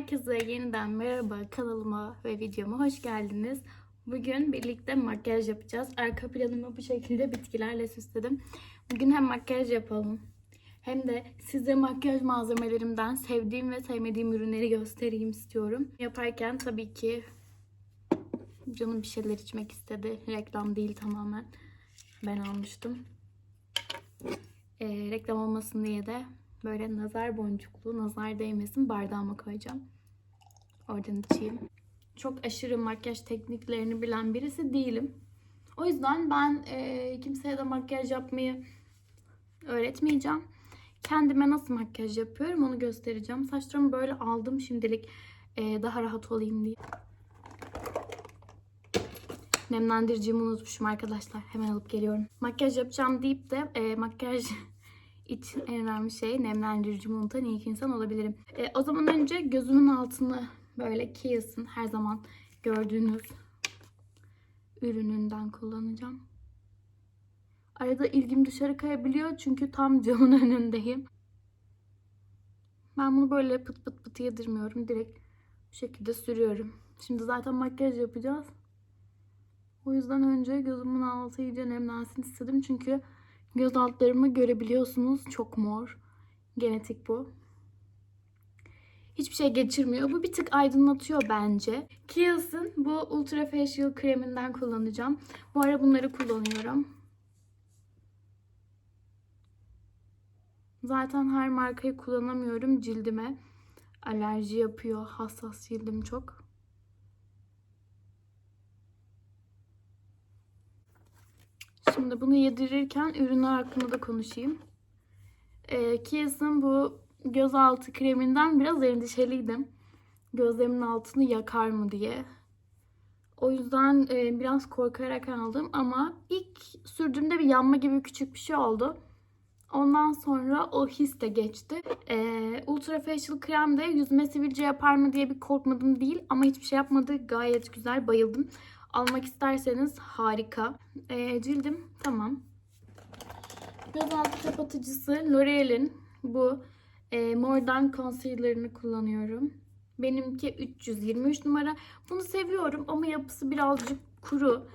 Herkese yeniden merhaba kanalıma ve videoma hoş geldiniz. Bugün birlikte makyaj yapacağız. Arka planımı bu şekilde bitkilerle süsledim. Bugün hem makyaj yapalım hem de size makyaj malzemelerimden sevdiğim ve sevmediğim ürünleri göstereyim istiyorum. Yaparken tabii ki canım bir şeyler içmek istedi. Reklam değil tamamen. Ben almıştım. Ee, reklam olmasın diye de böyle nazar boncuklu, nazar değmesin bardağıma koyacağım. Oradan içeyim. Çok aşırı makyaj tekniklerini bilen birisi değilim. O yüzden ben e, kimseye de makyaj yapmayı öğretmeyeceğim. Kendime nasıl makyaj yapıyorum onu göstereceğim. Saçlarımı böyle aldım şimdilik e, daha rahat olayım diye. Nemlendiricimi unutmuşum arkadaşlar. Hemen alıp geliyorum. Makyaj yapacağım deyip de e, makyaj için en önemli şey nemlendiricimi unutan ilk insan olabilirim. E, o zaman önce gözümün altını böyle Kiehl's'ın her zaman gördüğünüz ürününden kullanacağım. Arada ilgim dışarı kayabiliyor çünkü tam camın önündeyim. Ben bunu böyle pıt pıt pıt yedirmiyorum. Direkt bu şekilde sürüyorum. Şimdi zaten makyaj yapacağız. O yüzden önce gözümün altı iyice nemlensin istedim. Çünkü göz altlarımı görebiliyorsunuz. Çok mor. Genetik bu. Hiçbir şey geçirmiyor. Bu bir tık aydınlatıyor bence. Kiehl's'ın bu Ultra Facial kreminden kullanacağım. Bu ara bunları kullanıyorum. Zaten her markayı kullanamıyorum cildime. Alerji yapıyor. Hassas cildim çok. Şimdi bunu yedirirken ürünler hakkında da konuşayım. Ee, Kiehl's'ın bu gözaltı kreminden biraz endişeliydim. Gözlerimin altını yakar mı diye. O yüzden e, biraz korkarak aldım ama ilk sürdüğümde bir yanma gibi küçük bir şey oldu. Ondan sonra o his de geçti. Ee, Ultra Facial krem de yüzüme sivilce yapar mı diye bir korkmadım değil ama hiçbir şey yapmadı. Gayet güzel, bayıldım. Almak isterseniz harika. Ee, cildim tamam. Gözaltı kapatıcısı L'Oreal'in bu e, Mordant Concealer'ını kullanıyorum. Benimki 323 numara. Bunu seviyorum ama yapısı birazcık kuru.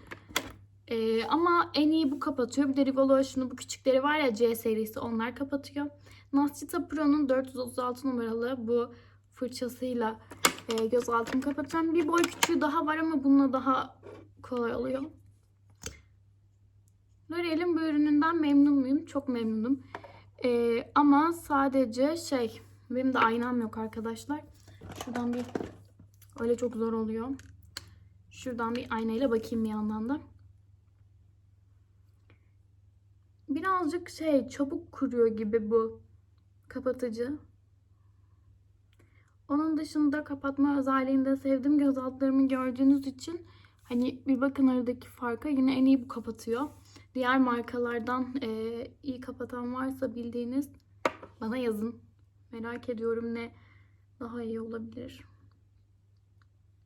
Ee, ama en iyi bu kapatıyor. Bir de Revolution'un bu küçükleri var ya C serisi onlar kapatıyor. Nascita Pro'nun 436 numaralı bu fırçasıyla e, göz altımı kapatacağım. Bir boy küçüğü daha var ama bununla daha kolay oluyor. L'Oreal'in bu ürününden memnun muyum? Çok memnunum. Ee, ama sadece şey benim de aynam yok arkadaşlar. Şuradan bir öyle çok zor oluyor. Şuradan bir aynayla bakayım bir yandan da. Birazcık şey çabuk kuruyor gibi bu kapatıcı. Onun dışında kapatma özelliğini de sevdim. Göz altlarımı gördüğünüz için hani bir bakın aradaki farka yine en iyi bu kapatıyor. Diğer markalardan e, iyi kapatan varsa bildiğiniz bana yazın. Merak ediyorum ne daha iyi olabilir.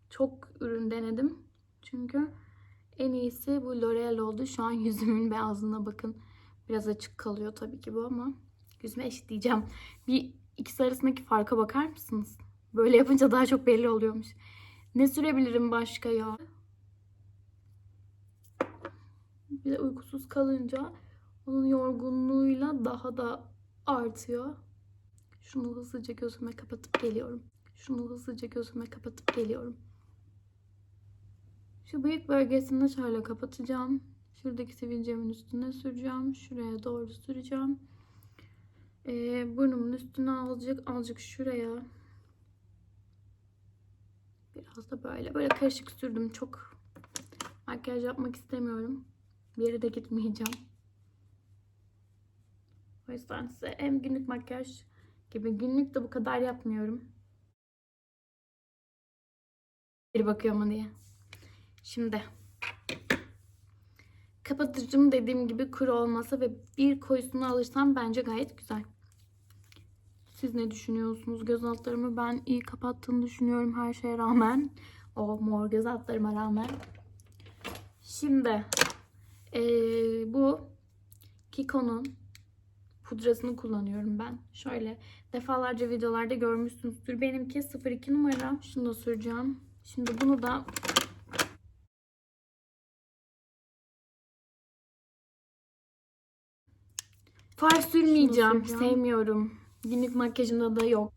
Çok ürün denedim. Çünkü en iyisi bu L'Oreal oldu. Şu an yüzümün beyazlığına bakın. Biraz açık kalıyor tabii ki bu ama yüzüme eşitleyeceğim. Bir ikisi arasındaki farka bakar mısınız? Böyle yapınca daha çok belli oluyormuş. Ne sürebilirim başka ya? Bir de uykusuz kalınca onun yorgunluğuyla daha da artıyor. Şunu hızlıca gözüme kapatıp geliyorum. Şunu hızlıca gözüme kapatıp geliyorum. Şu bıyık bölgesini şöyle kapatacağım. Şuradaki sivilcemin üstüne süreceğim. Şuraya doğru süreceğim. Ee, burnumun üstüne azıcık azıcık şuraya. Biraz da böyle. Böyle karışık sürdüm. Çok makyaj yapmak istemiyorum. Bir yere de gitmeyeceğim. O yüzden size hem günlük makyaj gibi günlük de bu kadar yapmıyorum. Bir bakıyor mu diye. Şimdi kapatıcım dediğim gibi kuru olmasa ve bir koyusunu alırsam bence gayet güzel. Siz ne düşünüyorsunuz? Göz altlarımı ben iyi kapattığını düşünüyorum her şeye rağmen. O mor göz altlarıma rağmen. Şimdi ee, bu Kiko'nun pudrasını kullanıyorum ben. Şöyle defalarca videolarda görmüşsünüzdür. Benimki 02 numara. Şunu da süreceğim. Şimdi bunu da far sürmeyeceğim. Sevmiyorum. Günlük makyajımda da yok.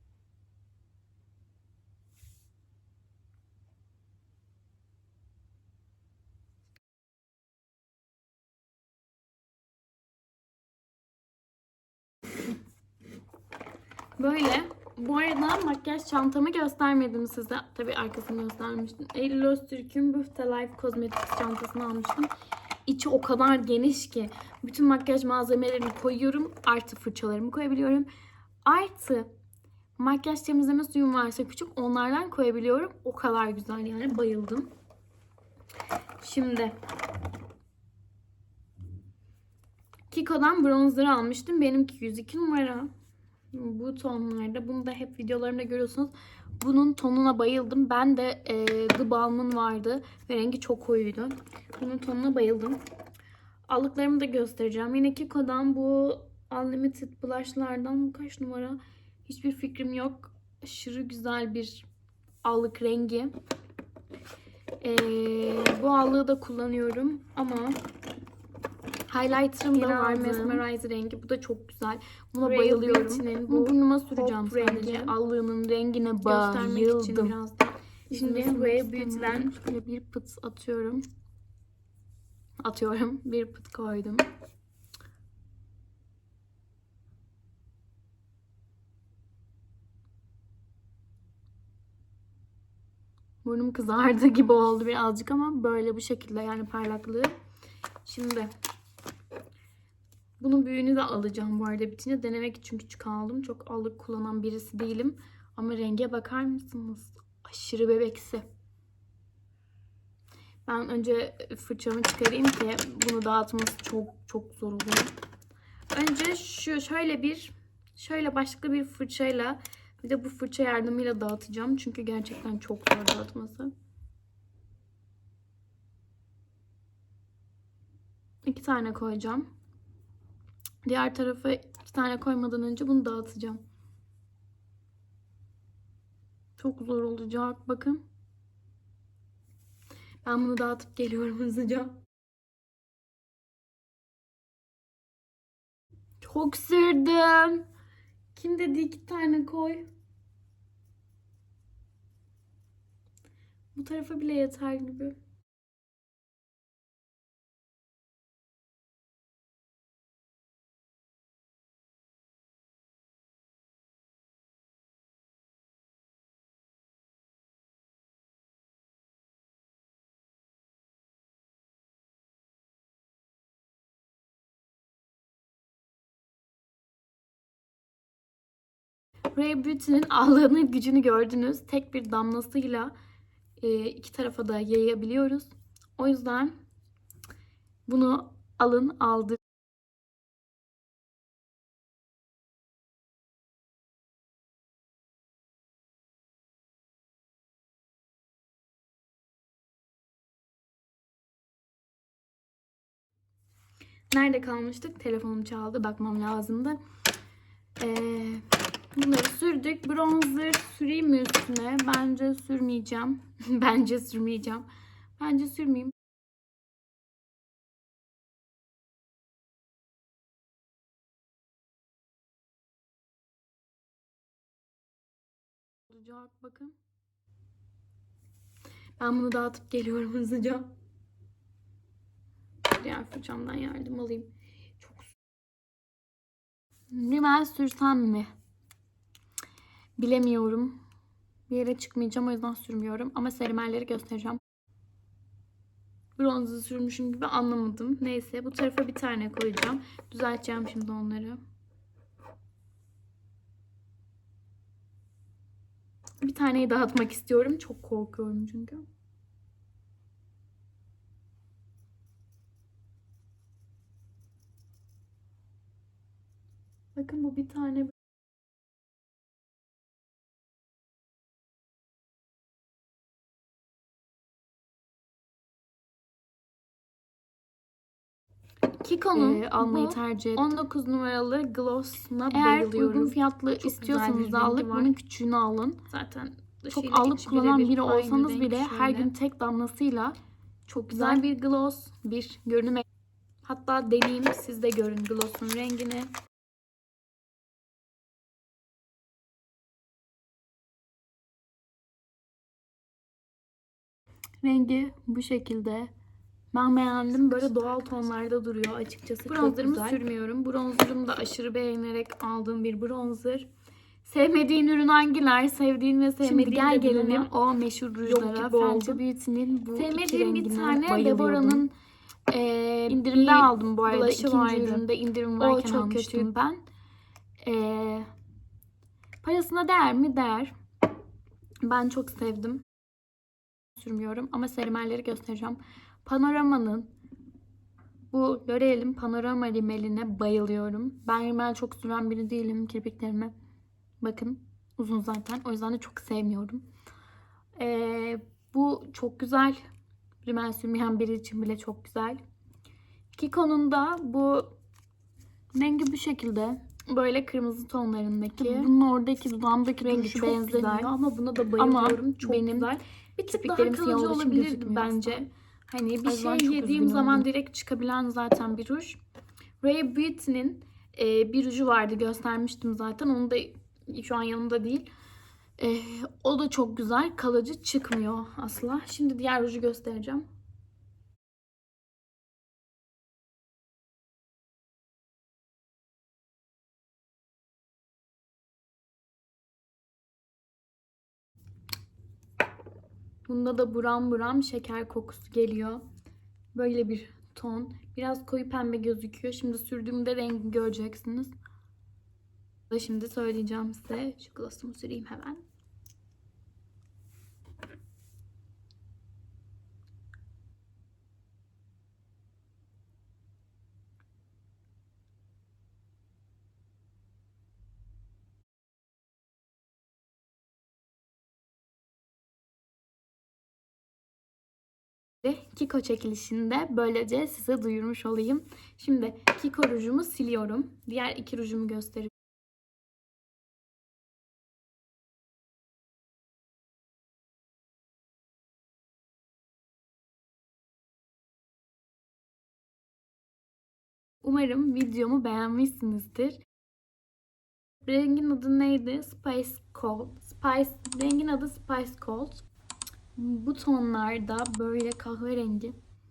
Böyle. Bu arada makyaj çantamı göstermedim size. Tabii arkasını göstermiştim. Eylül Öztürk'ün Büfte Life Cosmetics çantasını almıştım. İçi o kadar geniş ki. Bütün makyaj malzemelerini koyuyorum. Artı fırçalarımı koyabiliyorum. Artı makyaj temizleme suyum varsa küçük onlardan koyabiliyorum. O kadar güzel yani. Bayıldım. Şimdi Kiko'dan bronzer almıştım. Benimki 102 numara. Bu tonlarda. Bunu da hep videolarımda görüyorsunuz. Bunun tonuna bayıldım. Ben de e, The Balm'ın vardı. Ve rengi çok koyuydu. Bunun tonuna bayıldım. Allıklarımı da göstereceğim. Yine Kiko'dan bu Unlimited blushlardan bu kaç numara? Hiçbir fikrim yok. Aşırı güzel bir allık rengi. E, bu allığı da kullanıyorum. Ama Highlighter'ım da var. Mesmerize rengi. Bu da çok güzel. Buna Rare bayılıyorum. Beauty'nin Bunu bu burnuma süreceğim sadece. rengi. Allığının rengine göstermek için bayıldım. biraz da. Şimdi Rare Beauty'den bir pıt atıyorum. Atıyorum. Bir pıt koydum. Burnum kızardı gibi oldu birazcık ama böyle bu şekilde yani parlaklığı. Şimdi bunun büyüğünü de alacağım bu arada bitince. Denemek için küçük aldım. Çok allık kullanan birisi değilim. Ama renge bakar mısınız? Aşırı bebeksi. Ben önce fırçamı çıkarayım ki bunu dağıtması çok çok zor oluyor. Önce şu şöyle bir şöyle başka bir fırçayla bir de bu fırça yardımıyla dağıtacağım. Çünkü gerçekten çok zor dağıtması. İki tane koyacağım. Diğer tarafa iki tane koymadan önce bunu dağıtacağım. Çok zor olacak. Bakın. Ben bunu dağıtıp geliyorum hızlıca. Çok sürdüm. Kim dedi iki tane koy? Bu tarafa bile yeter gibi. Rare Beauty'nin allığının gücünü gördünüz. Tek bir damlasıyla e, iki tarafa da yayabiliyoruz. O yüzden bunu alın aldık. Nerede kalmıştık? Telefonum çaldı. Bakmam lazımdı. Ee, bunları sürdük. Bronzer süreyim mi üstüne? Bence sürmeyeceğim. Bence sürmeyeceğim. Bence sürmeyeyim. Olacak bakın. Ben bunu dağıtıp geliyorum hızlıca. Diğer fırçamdan yardım alayım. Çok Rimel sürsem mi? Bilemiyorum. Bir yere çıkmayacağım o yüzden sürmüyorum. Ama serimelleri göstereceğim. Bronzu sürmüşüm gibi anlamadım. Neyse bu tarafa bir tane koyacağım. Düzelteceğim şimdi onları. Bir taneyi dağıtmak istiyorum. Çok korkuyorum çünkü. Bakın bu bir tane Kiko'nun e, almayı tercih ettim. 19 numaralı gloss'una Eğer bayılıyorum. uygun fiyatlı Çok istiyorsanız da alıp bunun küçüğünü alın. Zaten Çok alıp kullanan biri aynı olsanız bile her şöyle. gün tek damlasıyla çok güzel güzel. bir gloss, bir görünüm. Hatta deneyeyim siz de görün gloss'un rengini. Rengi bu şekilde. Ben beğendim. Böyle doğal tonlarda duruyor açıkçası. Bronzerımı sürmüyorum. Bronzerım da aşırı beğenerek aldığım bir bronzer. Sevmediğin ürün hangiler? Sevdiğin ve sevmediğin Şimdi gel gelelim o meşhur rujlara. Fenty Beauty'nin bu Sevmediğim bir tane. Deborah'nın Ee, indirimde aldım bu arada. İkinci vardı. üründe indirim O varken çok almıştım kötüydü. ben. Ee, parasına değer mi? Değer. Ben çok sevdim. Sürmüyorum ama serimelleri göstereceğim. Panorama'nın bu L'Oreal'in Panorama rimeline bayılıyorum. Ben rimel çok süren biri değilim kirpiklerime. Bakın uzun zaten. O yüzden de çok sevmiyorum. Ee, bu çok güzel. Rimel sürmeyen biri için bile çok güzel. Kiko'nun da bu rengi bu şekilde. Böyle kırmızı tonlarındaki. Bunun oradaki dudağımdaki Rengi çok benzemiyor güzel. ama buna da Ama bayılıyorum. çok benim güzel. Bir tık daha kalıcı olabilirdi bence. aslında. Hani bir Ay, şey yediğim zaman direkt çıkabilen zaten bir ruj. Ray Beauty'nin e, bir ruju vardı göstermiştim zaten. Onu da şu an yanımda değil. E, o da çok güzel. Kalıcı çıkmıyor asla. Şimdi diğer ruju göstereceğim. Bunda da buram buram şeker kokusu geliyor. Böyle bir ton. Biraz koyu pembe gözüküyor. Şimdi sürdüğümde rengi göreceksiniz. Şimdi söyleyeceğim size. Şu glossumu süreyim hemen. Kiko çekilişinde böylece size duyurmuş olayım. Şimdi Kiko rujumu siliyorum. Diğer iki rujumu göstereyim. Umarım videomu beğenmişsinizdir. Rengin adı neydi? Spice Cold. Spice, rengin adı Spice Cold. Bu tonlarda böyle kahverengi